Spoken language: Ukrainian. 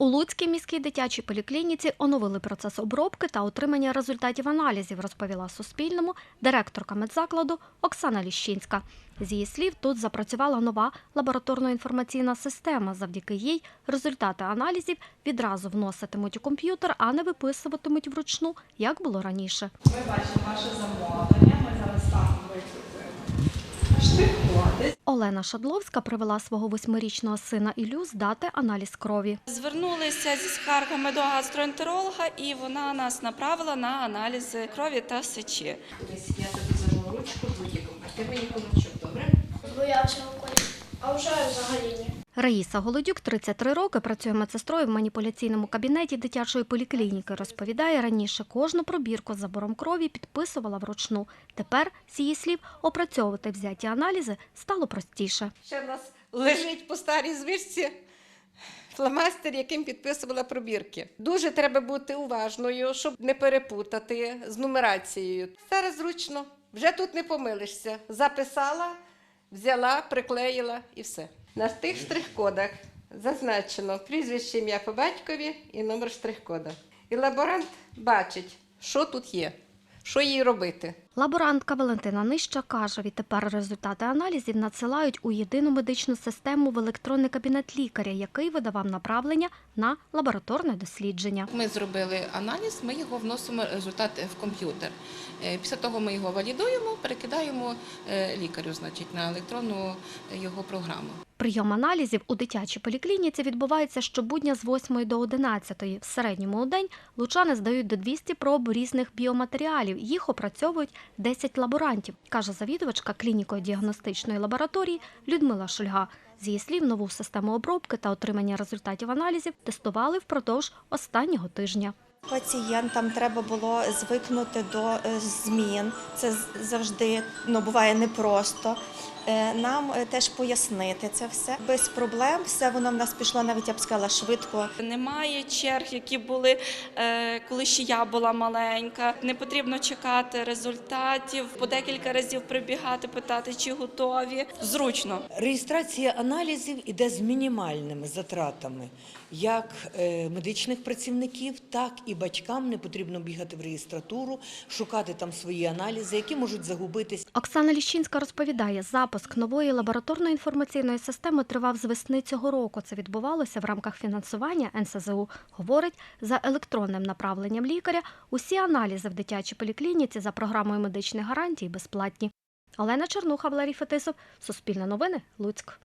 У Луцькій міській дитячій поліклініці оновили процес обробки та отримання результатів аналізів, розповіла Суспільному директорка медзакладу Оксана Ліщинська. З її слів, тут запрацювала нова лабораторно-інформаційна система. Завдяки їй результати аналізів відразу вноситимуть у комп'ютер, а не виписуватимуть вручну, як було раніше. Ми бачимо ваше замовлення. Ми зараз там викликаємо штрих-коди. Олена Шадловська привела свого восьмирічного сина Ілю здати аналіз крові. Звернулися зі скаргами до гастроентеролога, і вона нас направила на аналізи крові та сечі. Я тобі ручку будь-яку, а ти мені кулачок, добре? Вже ні. Раїса Голодюк 33 роки працює медсестрою в маніпуляційному кабінеті дитячої поліклініки. Розповідає, раніше кожну пробірку з забором крові підписувала вручну. Тепер, з її слів, опрацьовувати взяті аналізи стало простіше. Ще в нас лежить по старій звичці фломастер, яким підписувала пробірки. Дуже треба бути уважною, щоб не перепутати з нумерацією. Зараз зручно, вже тут не помилишся. Записала, взяла, приклеїла і все. На тих штрих-кодах зазначено прізвище ім'я по батькові і номер штрих-кода. І лаборант бачить, що тут є, що їй робити. Лаборантка Валентина Нища каже, відтепер результати аналізів надсилають у єдину медичну систему в електронний кабінет лікаря, який видавав направлення на лабораторне дослідження. Ми зробили аналіз, ми його вносимо результат в комп'ютер. Е, Після того ми його валідуємо, перекидаємо е, лікарю, значить, на електронну його програму. Прийом аналізів у дитячій поліклініці відбувається щобудня з 8 до 11. В середньому у день лучани здають до 200 проб різних біоматеріалів. Їх опрацьовують 10 лаборантів, каже завідувачка клініко-діагностичної лабораторії Людмила Шульга. З її слів, нову систему обробки та отримання результатів аналізів тестували впродовж останнього тижня. Пацієнтам треба було звикнути до е, змін. Це завжди ну, буває непросто. Е, Нам е, теж пояснити це все без проблем. Все воно в нас пішло навіть я б сказала швидко. Немає черг, які були е, коли ще я була маленька. Не потрібно чекати результатів, по декілька разів прибігати, питати, чи готові. Зручно. Реєстрація аналізів іде з мінімальними затратами як медичних працівників, так і батькам не потрібно бігати в реєстратуру, шукати там свої аналізи, які можуть загубитись. Оксана Ліщинська розповідає, запуск нової лабораторно-інформаційної системи тривав з весни цього року. Це відбувалося в рамках фінансування НСЗУ. Говорить, за електронним направленням лікаря усі аналізи в дитячій поліклініці за програмою медичних гарантій безплатні. Олена Чернуха, Валерій Фетисов, Суспільне новини, Луцьк.